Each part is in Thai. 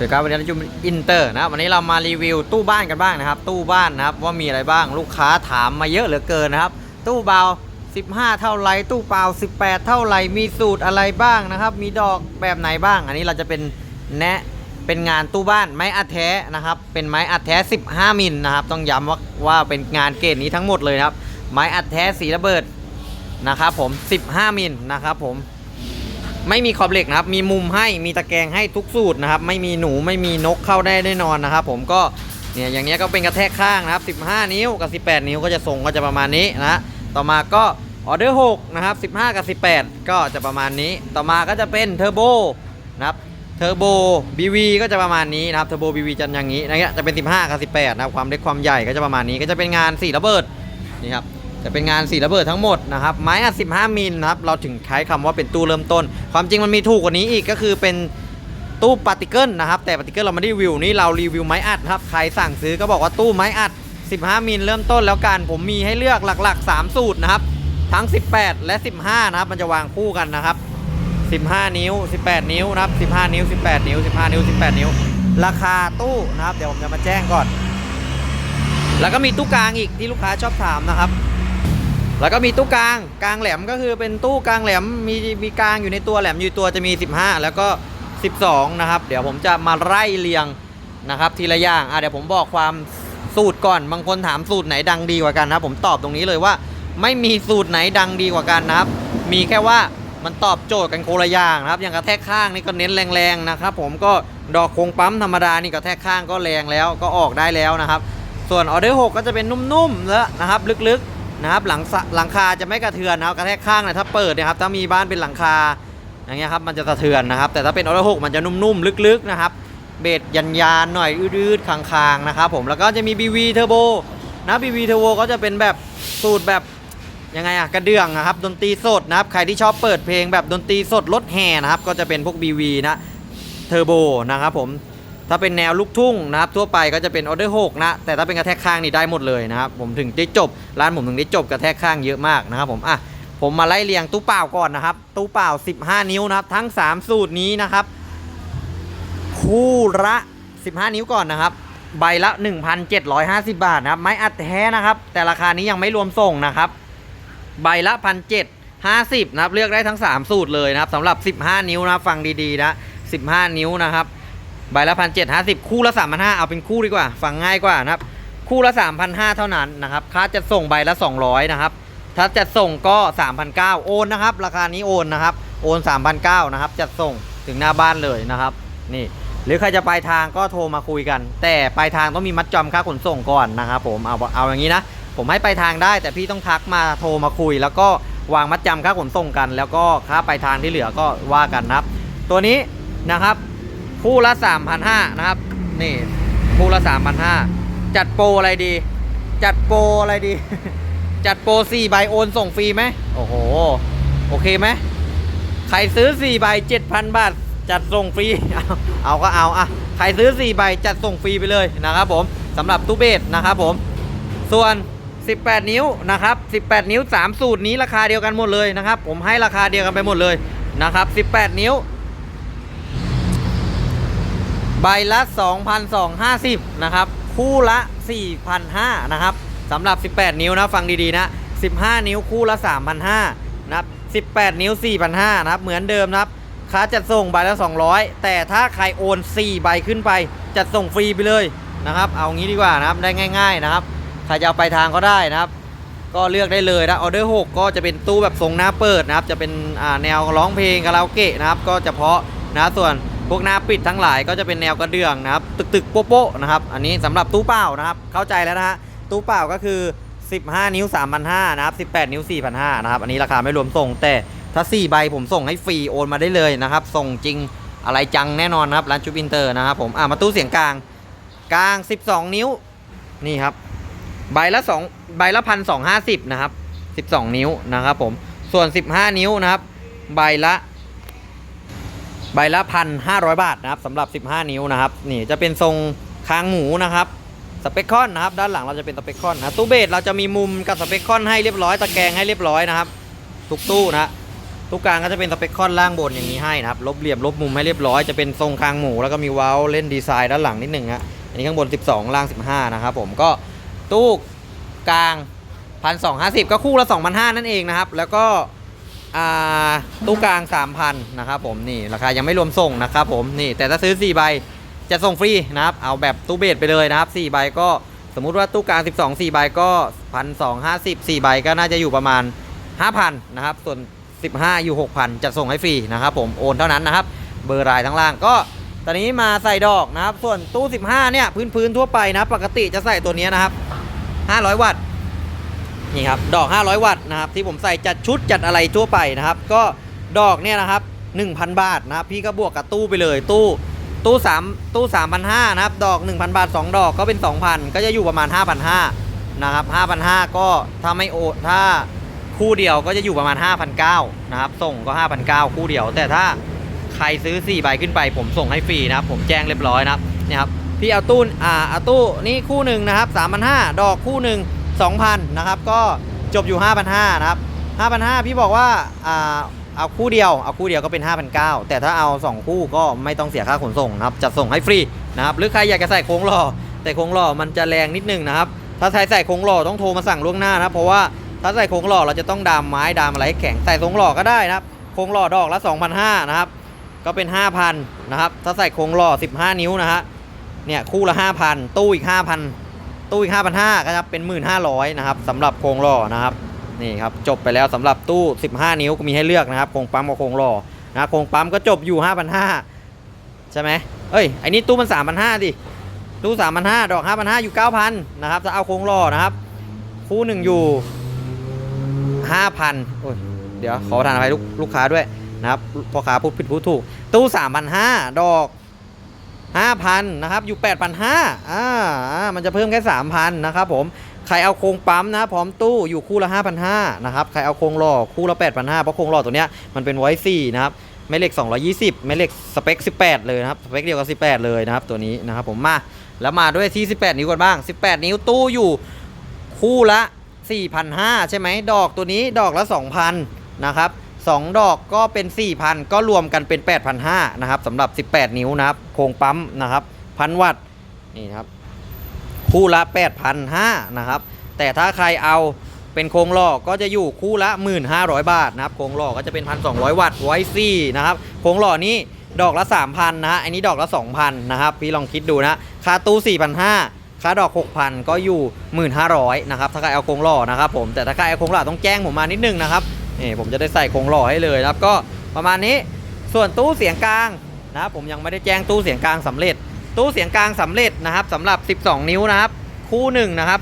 สวัสดีครับวันนี้เราอยู่อินเตอร์นะวันนี้เรามารีวิวตู้บ้านกันบ้างนะครับ ตู้บ้านนะครับว่ามีอะไรบ้างลูกค้าถามมาเยอะเหลือเกินนะครับ ตู้เบา 15 เท่าไรตู้เปล่า 18 เท่าไรมีสูตรอะไรบ้างนะครับ มีดอกแบบไหนบ้าง อันนี้เราจะเป็นแนะเป็นงานตู้บ้านไม้อัดแท้นะครับ เป็นไม้อัดแท้ 15 มิลนะครับ ต้องย้ำว่าว่าเป็นงานเกรดนี้ทั้งหมดเลยนะครับ ไม้อัดแท้สีระเบิดนะครับผม 15 มิลนะครับผม ไม่มีขอบเหล็กนะครับ มีมุมให้มีตะแกรงให้ทุกสูตรนะครับ ไม่มีหนูไม่มีนกเข้าได้แน่นอนนะครับ ผมก็เนี่ยอย่างเนี้ยก็เป็นกระแทกข้างนะครับ 15 นิ้วกับ 18 นิ้วก็จะทรงก็จะประมาณนี้นะต่อมาก็ออเดอร์6นะครับ 15 กับ 18 ก็จะประมาณนี้ ต่อมาก็จะเป็นเทอร์โบนะครับเทอร์โบ BV ก็จะประมาณนี้นะครับเทอร์โบ BV จะอย่างนี้นะเงี้ยจะเป็น 15 กับ 18 นะครับความเล็กความใหญ่ก็จะประมาณนี้ก็จะเป็นงานสีระเบิดนี่ครับ จะเป็นงานสีระเบิดทั้งหมดนะครับไม้อัด 15 มิลนะครับเราถึงใช้คำว่าเป็นตู้เริ่มต้น ความจริงมันมีถูกกว่านี้อีกก็คือเป็นตู้ปาร์ติเกิลนะครับแต่ปาร์ติเกิลเราไม่ได้รีวิวนี่เรารีวิวไม้อัดครับใครสั่งซื้อก็บอกว่าตู้ไม้อัด 15 มิลเริ่มต้นแล้วกันผมมีให้เลือกหลักๆ 3 สูตรนะครับทั้ง 18 และ 15 นะครับ มันจะวางคู่กันนะครับ 15 นิ้ว 18 นิ้วนะครับ 15 นิ้ว 18 นิ้ว 15 นิ้ว 18 นิ้ว ราคาตู้นะครับ เดี๋ยวผมจะมาแจ้งก่อน แล้วก็มีตู้กลางอีกที่ลูกค้าชอบถามนะครับ แล้วก็มีตู้กลางกลางแหลมก็คือเป็นตู้กลางแหลมมีมีกลางอยู่ในตัวแหลมอยู่ตัวจะมี 15 แล้วก็ 12 นะครับ เดี๋ยวผมจะมาไล่เรียงนะครับทีละอย่างอะเดี๋ยวผมบอกความสูตรก่อนบางคนถามสูตรไหนดังดีกว่ากันนะครับผมตอบตรงนี้เลยว่า ไม่มีสูตรไหนดังดีกว่ากันนะครับ มีแค่ว่ามันตอบโจทย์กันโคละอย่างนะครับ อย่างกระแทกข้างนี่ก็เน้นแรงๆนะครับ ผมก็ดอกคงปั๊มธรรมดานี่กระแทกข้างก็แรงแล้วก็ออกได้แล้วนะครับ ส่วนออเดอร์6ก็จะเป็นนุ่มๆแล้วนะครับ ลึกๆ นะครับหลังหลังคาจะไม่กระเทือนนะครับกระแทกข้างนี่ยถ้าเปิดนะครับถ้ามีบ้านเป็นหลังคาอย่างเงี้ยครับมันจะสะเทือนนะครับ แต่ถ้าเป็นออเอร์6มันจะนุ่มๆลึกๆนะครับเบสยันยานๆหน่อยอืดๆคางๆนะครับผมแล้วก็จะมี BV Turbo นะ BV Turbo ก็จะเป็นแบบสูตรแบบยังไงอะกระเดื่องนะครับดนตรีสดนะครับใครที่ชอบเปิดเพลงแบบดนตรีสดรถแห่นะครับก็จะเป็นพวก BV นะเทอร์โบนะครับผม ถ้าเป็นแนวลูกทุ่งนะครับทั่วไปก็จะเป็นออเดอร์6นะ แต่ถ้าเป็นกระแทกข้างนี่ได้หมดเลยนะครับผมถึงได้จบ ร้านผมถึงได้จบกระแทกข้างเยอะมากนะครับผมอะผมมาไล่เรียงตู้เปล่าก่อนนะครับ ตู้เปล่า 15 นิ้วนะครับ ทั้ง 3 สูตรนี้นะครับ คู่ละ 15 นิ้วก่อนนะครับ ใบละ 1,750 บาทนะครับไม้อัดแท้นะครับ แต่ราคานี้ยังไม่รวมส่งนะครับ ใบละพันเจ็ดห้าสิบนะครับเลือกได้ทั้ง 3 สูตรเลยนะครับสำหรับ 15 นิ้วนะฟังดีๆนะ 15 นิ้วนะครับ ใบละพันเจ็ดห้าสิบคู่ละสามพันห้าเอาเป็นคู่ดีกว่า ฟังง่ายกว่านะครับ คู่ละสามพันห้าเท่านั้นนะครับ ค่าจะส่งใบละสองร้อยนะครับ ถ้าจะส่งก็สามพันเก้าโอนนะครับ ราคานี้โอนนะครับ โอนสามพันเก้านะครับจะส่งถึงหน้าบ้านเลยนะครับ นี่ หรือใครจะปลายทางก็โทรมาคุยกัน แต่ปลายทางต้องมีมัดจำค่าขนส่งก่อนนะครับผม เอาเอาอย่างนี้นะ ผมให้ปลายทางได้ แต่พี่ต้องทักมาโทรมาคุย แล้วก็วางมัดจำค่าขนส่งกัน แล้วก็ค่าปลายทางที่เหลือก็ว่ากันนะครับ ตัวนี้นะครับ คู่ละ 3,500นะครับ นี่คู่ละ 3,500 จัดโปรอะไรดี จัดโปรอะไรดี จัดโปร4ใบโอนส่งฟรีไหมโอ้โห โอเคไหมใครซื้อ4ใบ7,000 บาท จัดส่งฟรี เอาเอาก็เอาอะใครซื้อ4ใบจัดส่งฟรีไปเลยนะครับผมสำหรับตู้เบสนะครับผม ส่วน 18 นิ้วนะครับ 18 นิ้ว 3 สูตรนี้ราคาเดียวกันหมดเลยนะครับ ผมให้ราคาเดียวกันไปหมดเลยนะครับ 18 นิ้ว ใบละ 2,250 นะครับ คู่ละ 4,500 นะครับสำหรับ 18 นิ้วนะ ฟังดีๆนะ 15 นิ้วคู่ละ 3,500 นะครับ 18 นิ้ว 4,500 นะครับ เหมือนเดิมนะครับค่าจัดส่งใบละ 200 แต่ถ้าใครโอน 4 ใบขึ้นไป จัดส่งฟรีไปเลยนะครับ เอางี้ดีกว่านะครับ ได้ง่าย ๆ นะครับ ใครจะเอาไปทางก็ได้นะครับ ก็เลือกได้เลยนะ ออเดอร์ 6 ก็จะเป็นตู้แบบทรงหน้าเปิดนะครับ จะเป็นแนวร้องเพลงคาราโอเกะนะครับ ก็เฉพาะนะ ส่วน พวกหน้าปิดทั้งหลายก็จะเป็นแนวกระเดื่องนะครับ ตึกๆโป๊ะๆนะครับ อันนี้สำหรับตู้เปล่านะครับ เข้าใจแล้วนะฮะ ตู้เปล่าก็คือ 15 นิ้ว 3,500นะครับ 18 นิ้ว 4,500นะครับ อันนี้ราคาไม่รวมส่ง แต่ถ้า 4 ใบผมส่งให้ฟรีโอนมาได้เลยนะครับ ส่งจริงอะไรจังแน่นอนนะครับ ร้านจูบินเตอร์นะครับผม อะมาตู้เสียงกลาง กลาง 12 นิ้ว นี่ครับ ใบละ2ใบละพันสองห้าสิบนะครับ 12 นิ้วนะครับผม ส่วน 15 นิ้วนะครับ ใบละ ใบละพันห้าร้อยบาทนะครับสำหรับ 15 นิ้วนะครับนี่จะเป็นทรงคางหมูนะครับสเปคคอนนะครับด้านหลังเราจะเป็นสเปคคอนนะตู้เบสเราจะมีมุมกับสเปคคอนให้เรียบร้อยตะแกรงให้เรียบร้อยนะครับทุกตู้นะฮะตู้กลางก็จะเป็นสเปคคอนล่างบนอย่างนี้ให้นะครับลบเหลี่ยมลบมุมให้เรียบร้อยจะเป็นทรงคางหมูแล้วก็มีเว้าเล่นดีไซน์ด้านหลังนิดหนึ่งฮะอันนี้ข้างบน 12 ล่าง 15 นะครับผมก็ตู้กลาง 1,250 ก็คู่ละ2,500นั่นเองนะครับแล้วก็ ตู้กลาง 3,000นะครับผมนี่ราคายังไม่รวมส่งนะครับผมนี่แต่ถ้าซื้อ 4 ใบจะส่งฟรีนะครับเอาแบบตู้เบสไปเลยนะครับ 4 ใบก็สมมุติว่าตู้กลาง 12 4 ใบก็1,250 4ใบก็น่าจะอยู่ประมาณ 5,000นะครับส่วน 15 อยู่ 6,000 จะส่งให้ฟรีนะครับผมโอนเท่านั้นนะครับเบอร์รายทั้งล่างก็ตอนนี้มาใส่ดอกนะครับส่วนตู้ 15เนี่ยพื้นพื้นๆทั่วไปนะปกติจะใส่ตัวนี้นะครับ500 วัตต์ นี่ครับดอก 500 วัตต์นะครับที่ผมใส่จัดชุดจัดอะไรทั่วไปนะครับ ก็ดอกเนี่ยนะครับ 1,000 บาทนะครับพี่ก็บวกกับตู้ไปเลยตู้ตู้3ตู้3,500นะครับดอก 1,000 บาท 2 ดอกก็เป็น 2,000 ก็จะอยู่ประมาณ 5,500นะครับ5,500 ก็ถ้าไม่โอถ้าคู่เดียวก็จะอยู่ประมาณ 5,900นะครับส่งก็ 5,900 คู่เดียว แต่ถ้าใครซื้อ4ใบขึ้นไป ผมส่งให้ฟรีนะครับ ผมแจ้งเรียบร้อยนะครับนี่ครับพี่เอาตู้อ่าเอาตู้นี่คู่หนึ่งนะครับ3,500ดอกคู่หนึ่ง 2,000นะครับก็จบอยู่ 5,500นะครับ5,500พี่บอกว่าอ่าเอาคู่เดียวเอาคู่เดียวก็เป็น 5,900 แต่ถ้าเอา 2 คู่ก็ไม่ต้องเสียค่าขนส่งนะครับจะส่งให้ฟรีนะครับหรือใครอยากจะใส่โค้งหล่อแต่โค้งหล่อมันจะแรงนิดนึงนะครับถ้าใครใส่โค้งหล่อต้องโทรมาสั่งล่วงหน้านะครับเพราะว่าถ้าใส่โค้งหล่อเราจะต้องดามไม้ดามอะไรให้แข็งใส่โค้งหล่อก็ได้นะครับโค้งหล่อดอกละ2,500นะครับก็เป็น 5,000นะครับถ้าใส่โค้งหล่อ 15 นิ้วนะฮะเนี่ยคู่ละ 5,000 ตู้อีก 5,000 ตู้อีก 5,500ก็จะเป็น 1,500นะครับสำหรับโครงหล่อนะครับนี่ครับจบไปแล้วสำหรับตู้ 15 นิ้วก็มีให้เลือกนะครับโครงปั๊มกับโครงหล่อนะโครงปั๊มก็จบอยู่ 5,500ใช่ไหมเอ้ยไอ้นี่ตู้มัน 3,500ดิตู้3,500ดอก5,500อยู่ 9,000นะครับถ้าเอาโครงหล่อนะครับ คู่หนึ่งอยู่ 5,000โอ้ยเดี๋ยวขอทานอภัยลูกลูกค้าด้วยนะครับพ่อค้าพูดผิดพูดถูกตู้3,500ดอก 5,000นะครับอยู่ 8,500อ่าอ่ามันจะเพิ่มแค่ 3,000นะครับผมใครเอาโครงปั๊มนะพร้อมตู้อยู่คู่ละ 5,500นะครับใครเอาโครงหล่อคู่ละ 8,500เพราะโครงหล่อตัวเนี้ยมันเป็นไว้สี่นะครับแม่เหล็ก 220แม่เหล็กสเปค 18 เลยนะครับสเปคเดียวกับ 18 เลยนะครับตัวนี้นะครับผมมาแล้วมาด้วยที่ 18 นิ้วกันบ้าง 18 นิ้วตู้อยู่คู่ละ4,500ใช่ไหมดอกตัวนี้ดอกละ 2,000นะครับ สองดอกก็เป็น 4,000 ก็รวมกันเป็น 8,500นะครับสำหรับ 18 นิ้วนะครับโครงปั๊มนะครับพันวัตต์นี่ครับคู่ละ 8,500นะครับแต่ถ้าใครเอาเป็นโครงหล่อก็จะอยู่คู่ละ 1,500 บาทนะครับโครงหล่อก็จะเป็น 1,200 วัตต์ไว้ซี่นะครับโครงหล่อนี้ดอกละ 3,000นะฮะอันนี้ดอกละ 2,000นะครับพี่ลองคิดดูนะค่าตู้4,500ค่าดอก 6,000 ก็อยู่ 1,500นะครับถ้าใครเอาโครงหล่อนะครับผมแต่ถ้าใครเอาโครงหล่อต้องแจ้งผมมานิดนึงนะครับ นี่ผมจะได้ใส่โครงหล่อให้เลยนะครับ ก็ประมาณนี้ส่วนตู้เสียงกลางนะครับผมยังไม่ได้แจ้งตู้เสียงกลางสำเร็จ ตู้เสียงกลางสำเร็จนะครับสำหรับ 12 นิ้วนะครับ คู่หนึ่งนะครับ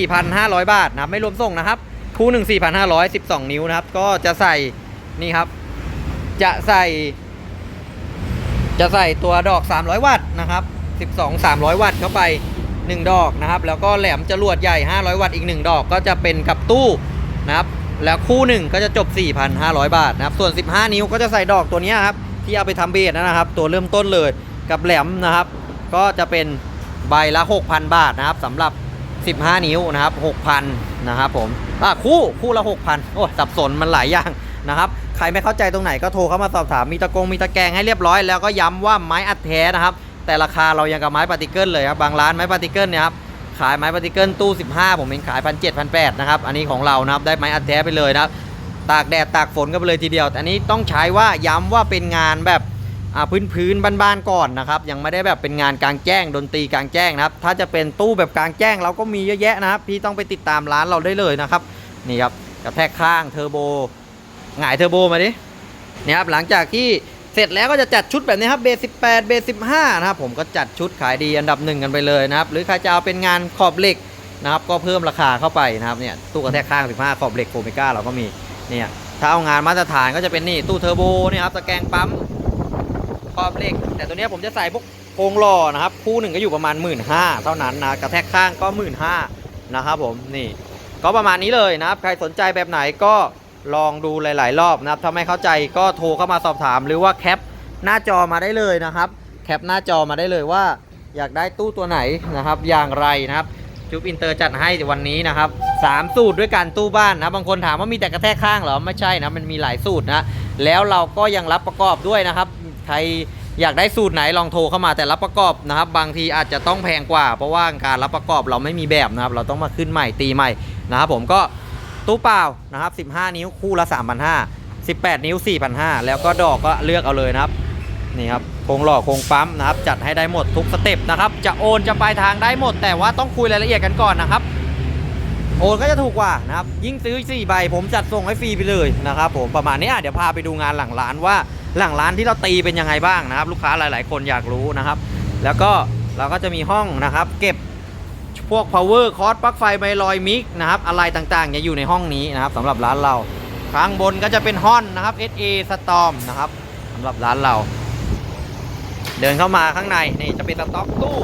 4,500 บาทนะครับไม่รวมส่งนะครับ คู่หนึ่ง4,500 12 นิ้วนะครับ ก็จะใส่นี่ครับ จะใส่ จะใส่ตัวดอก 300 วัตต์นะครับ 12 300 วัตต์เข้าไป 1 ดอกนะครับ แล้วก็แหลมจรวดใหญ่ 500 วัตต์อีก 1 ดอกก็จะเป็นกับตู้นะครับ แล้วคู่หนึ่งก็จะจบ 4,500 บาทนะครับ ส่วน 15 นิ้วก็จะใส่ดอกตัวนี้ครับ ที่เอาไปทำเบสนะครับ ตัวเริ่มต้นเลยกับแหลมนะครับ ก็จะเป็นใบละ 6,000 บาทนะครับสำหรับ 15 นิ้วนะครับ 6,000 นะครับผมอะคู่คู่ละ 6,000 โอ้ยสับสนมันหลายอย่างนะครับ ใครไม่เข้าใจตรงไหนก็โทรเข้ามาสอบถามมีตะกงมีตะแกรงให้เรียบร้อยแล้วก็ย้ำว่าไม้อัดแท้นะครับ แต่ราคาเรายังกับไม้ปาร์ติเกิลเลยครับบางร้านไม้ปาร์ติเกิลเนี่ยครับ ขายไม้ปาร์ติเกิลตู้ 15 ผมเองขายพันเจ็ดพันแปดนะครับ อันนี้ของเรานะครับ ได้ไม้อัดแท้ไปเลยนะครับ ตากแดดตากฝนกันไปเลยทีเดียว แต่อันนี้ต้องใช้ว่าย้ำว่าเป็นงานแบบพื้นพื้นบ้านๆก่อนนะครับ ยังไม่ได้แบบเป็นงานกลางแจ้งดนตรีกลางแจ้งนะครับ ถ้าจะเป็นตู้แบบกลางแจ้งเราก็มีเยอะแยะนะครับ พี่ต้องไปติดตามร้านเราได้เลยนะครับ นี่ครับกระแทกข้างเทอร์โบหงายเทอร์โบมาดิเนี่ยครับหลังจากที่ เสร็จแล้วก็จะจัดชุดแบบนี้ครับเบส18เบส15นะครับผมก็จัดชุดขายดีอันดับหนึ่งกันไปเลยนะครับ หรือใครจะเอาเป็นงานขอบเหล็กนะครับก็เพิ่มราคาเข้าไปนะครับเนี่ยตู้กระแทกข้าง 15 ขอบเหล็กโฟมิก้าเราก็มีเนี่ยถ้าเอางานมาตรฐานก็จะเป็นนี่ตู้เทอร์โบเนี่ยครับตะแกรงปั๊มขอบเหล็ก แต่ตัวเนี้ยผมจะใส่พวกโครงหล่อนะครับคู่หนึ่งก็อยู่ประมาณ 1 5ื่นเท่านั้นนะกระแทกข้างก็ 1 5ื่นนะครับผมนี่ก็ประมาณนี้เลยนะครับใครสนใจแบบไหนก็ ลองดูหลาย ๆ รอบนะครับถ้าไม่เข้าใจก็โทรเข้ามาสอบถาม หรือว่าแคปหน้าจอมาได้เลยนะครับ แคปหน้าจอมาได้เลยว่า อยากได้ตู้ตัวไหนนะครับ อย่างไรนะครับจุ๊บอินเตอร์จัดให้วันนี้นะครับสามสูตรด้วยกันตู้บ้านนะบางคนถามว่ามีแต่กระแทกข้างเหรอไม่ใช่นะมันมีหลายสูตรนะแล้วเราก็ยังรับประกอบด้วยนะครับใครอยากได้สูตรไหนลองโทรเข้ามาแต่รับประกอบนะครับ บางทีอาจจะต้องแพงกว่า เพราะว่าการรับประกอบเราไม่มีแบบนะครับ เราต้องมาขึ้นใหม่ตีใหม่นะครับผมก็ ตู้เปล่านะครับ 15 นิ้วคู่ละ 3,500 18 นิ้ว 4,500 แล้วก็ดอกก็เลือกเอาเลยนะครับ นี่ครับโครงหล่อโครงปั๊มนะครับ จัดให้ได้หมดทุกสเต็ปนะครับ จะโอนจะปลายทางได้หมด แต่ว่าต้องคุยรายละเอียดกันก่อนนะครับ โอนก็จะถูกกว่านะครับ ยิ่งซื้อ 4 ใบ ผมจัดส่งให้ฟรีไปเลยนะครับผมประมาณนี้เดี๋ยวพาไปดูงานหลังร้านว่าหลังร้านที่เราตีเป็นยังไงบ้างนะครับ ลูกค้าหลาย ๆ คนอยากรู้นะครับ แล้วก็เราก็จะมีห้องนะครับ เก็บ พวก power คอร์สปลั๊กไฟไมลอยมิกนะครับอะไรต่างๆจะอยู่ในห้องนี้นะครับสำหรับร้านเราข้างบนก็จะเป็นห้อนนะครับ SA Storm นะครับสำหรับร้านเรา เดินเข้ามาข้างในนี่จะเป็นสต็อกตู้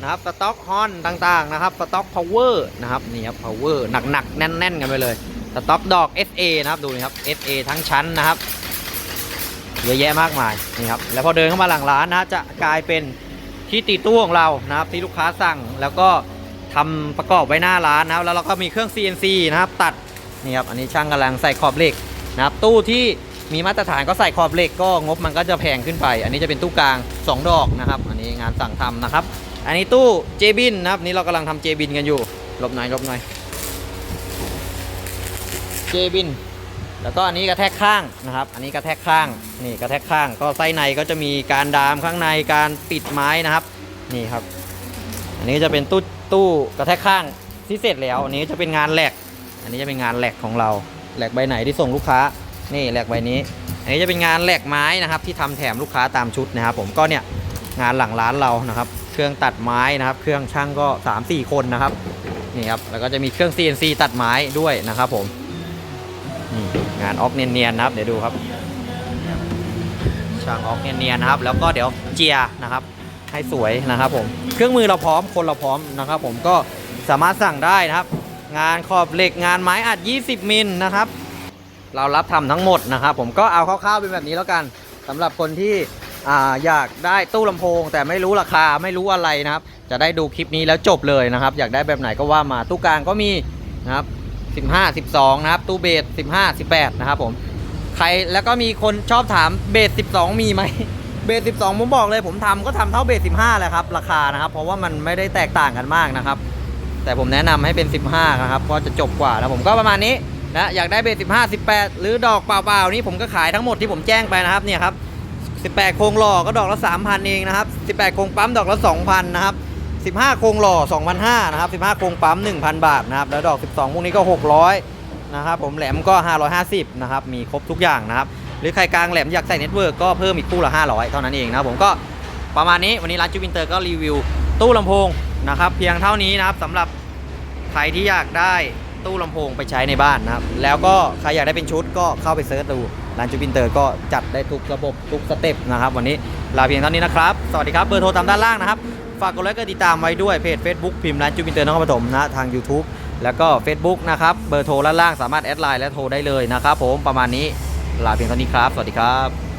นะครับสต็อกฮอนต่างๆนะครับสต็อกพาวเวอร์นะครับนี่ครับพาวเวอร์หนักๆ แน่น ๆ กันไปเลยสต็อกดอก SA นะครับดูนี่ครับ SA ทั้งชั้นนะครับเยอะแยะมากมายนี่ครับแล้วพอเดินเข้ามาหลังร้านนะจะกลายเป็นที่ตีตู้ของเรานะครับที่ลูกค้าสั่งแล้วก็ ทำประกอบไว้หน้าร้านนะครับ แล้วเราก็มีเครื่อง CNC นะครับ ตัดนี่ครับอันนี้ช่างกำลังใส่ขอบเหล็กนะครับตู้ที่มีมาตรฐานก็ใส่ขอบเหล็กก็งบมันก็จะแพงขึ้นไป อันนี้จะเป็นตู้กลาง 2 ดอกนะครับ อันนี้งานสั่งทำนะครับ อันนี้ตู้เจบินนะครับนี่เรากำลังทำเจบินกันอยู่หลบหน่อยลบหน่อยเจบินแล้วก็อันนี้กระแทกข้างนะครับ อันนี้กระแทกข้างนี่กระแทกข้าง ก็ไส้ในก็จะมีการดามข้างในการปิดไม้นะครับ นี่ครับ อันนี้จะเป็นตู้ ตู้กระแทกข้างที่เสร็จแล้วอันนี้จะเป็นงานแหลก อันนี้จะเป็นงานแหลกของเราแหลกใบไหนที่ส่งลูกค้านี่แหลกใบนี้ อันนี้จะเป็นงานแหลกไม้นะครับ ที่ทำแถมลูกค้าตามชุดนะครับ ผมก็เนี่ยงานหลังร้านเรานะครับ เครื่องตัดไม้นะครับ เครื่องช่างก็ 3-4 คนนะครับนี่ครับแล้วก็จะมีเครื่อง CNC ตัดไม้ด้วยนะครับ ผมงานออกเนียนๆนะครับ เดี๋ยวดูครับช่างออกเนียนๆนะครับ แล้วก็เดี๋ยวเจียนะครับ ให้สวยนะครับผม เครื่องมือเราพร้อมคนเราพร้อมนะครับ ผมก็สามารถสั่งได้นะครับ งานขอบเหล็กงานไม้อัด 20 มิลนะครับ เรารับทำทั้งหมดนะครับ ผมก็เอาคร่าวๆเป็นแบบนี้แล้วกันสำหรับคนที่ออยากได้ตู้ลำโพง แต่ไม่รู้ราคาไม่รู้อะไรนะครับ จะได้ดูคลิปนี้แล้วจบเลยนะครับ อยากได้แบบไหนก็ว่ามาตู้กลางก็มีนะครับ15 12 นะครับ ตู้เบส15 18 นะครับผมใครแล้วก็มีคนชอบถามเบส12 มีไหม เบส12ผมบอกเลยผมทำก็ทำเท่าเบส15แหละครับ ราคานะครับ เพราะว่ามันไม่ได้แตกต่างกันมากนะครับ แต่ผมแนะนำให้เป็น 15นะครับก็จะจบกว่านะผมก็ประมาณนี้นะอยากได้เบส15 18หรือดอกเปล่าๆนี่ผมก็ขายทั้งหมดที่ผมแจ้งไปนะครับเนี่ยครับ18โครงหล่อก็ดอกละ3,000เองนะครับ18โครงปั๊มดอกละ2,000นะครับ15โครงหล่อ2,500นะครับ15โครงปั๊ม1,000บาทนะครับแล้วดอก12พวกนี้ก็600นะครับผมแหลมก็550นะครับมีครบทุกอย่างนะครับ หรือใครกลางแหลมอยากใส่เน็ตเวิร์กก็เพิ่มอีกคู่ละ 500 เท่านั้นเองนะผมก็ประมาณนี้วันนี้ร้านจูบินเตอร์ก็รีวิวตู้ลำโพงนะครับเพียงเท่านี้นะครับสำหรับใครที่อยากได้ตู้ลำโพงไปใช้ในบ้านนะครับแล้วก็ใครอยากได้เป็นชุดก็เข้าไปเซิร์ชดูร้านจูบินเตอร์ก็จัดได้ทุกระบบทุกสเต็ปนะครับวันนี้ลาเพียงเท่านี้นะครับสวัสดีครับเบอร์โทรตามด้านล่างนะครับฝากกดไลค์กดติดตามไว้ด้วยเพจ Facebook พิมพ์ร้านจูบินเตอร์นครปฐมนะทาง YouTube แล้วก็ Facebook นะครับเบอร์โทรล่างสามารถแอดไลน์และโทรได้เลยนะครับผมประมาณนี้ ลาเพียงเท่านี้ครับ สวัสดีครับ